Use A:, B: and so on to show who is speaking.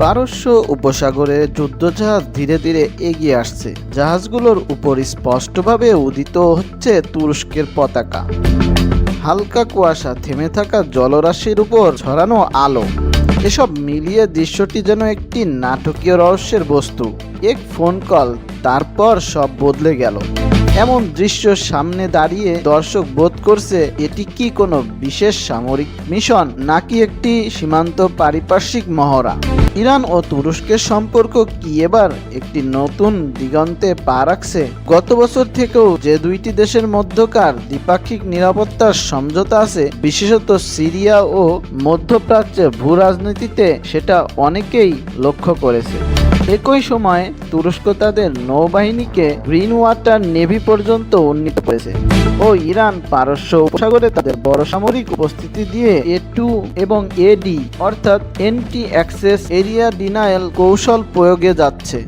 A: পারস্য উপসাগরে যুদ্ধজাহাজ ধীরে ধীরে এগিয়ে আসছে। জাহাজগুলোর উপর স্পষ্টভাবে উদিত হচ্ছে তুরস্কের পতাকা। হালকা কুয়াশা থেমে থাকা জলরাশির উপর ছড়ানো আলো। এসব মিলিয়ে দৃশ্যটি যেন একটি নাটকীয় রহস্যের বস্তু। এক ফোন কল, তারপর সব বদলে গেল। এমন দৃশ্য সামনে দাঁড়িয়ে দর্শক বোধ করছে, এটি কি কোনো বিশেষ সামরিক মিশন নাকি একটি সীমান্ত পারিপার্শ্বিক মহড়া? ইরান ও তুরস্কের সম্পর্ক কি এবার একটি নতুন দিগন্তে পা রাখছে? গত বছর থেকেও যে দুইটি দেশের মধ্যকার দ্বিপাক্ষিক নিরাপত্তার সমঝোতা আছে, বিশেষত সিরিয়া ও মধ্যপ্রাচ্যে ভূ রাজনীতিতে সেটা অনেকেই লক্ষ্য করেছে। একই সময় তুরস্ক তাদের নৌবাহিনীকে গ্রিন ওয়াটার নেভি পর্যন্ত উন্নীত করেছে ও ইরান পারস্য উপসাগরে তাদের বড় সামরিক উপস্থিতি দিয়ে এ টু এবং এডি অর্থাৎ এন্টি অ্যাক্সেস এরিয়া ডিনায়াল কৌশল প্রয়োগে যাচ্ছে।